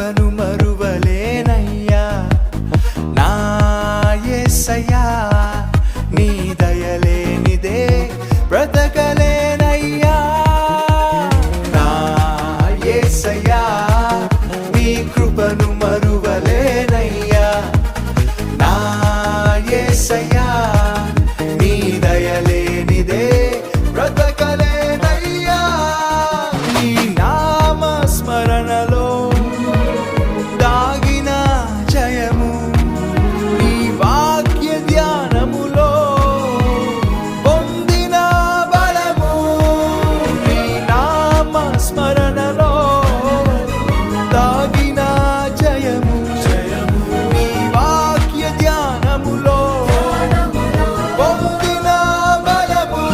కృపను మరువలేనయ్యా. నా యేసయ్యా నీ దయలేనిదే బ్రతకలేనయ్యా. నా యేసయ్యా నీ కృపను స్మరణలో దాగిన జయము. జయము నీ వాక్య ధ్యానములో పొందిన బలము.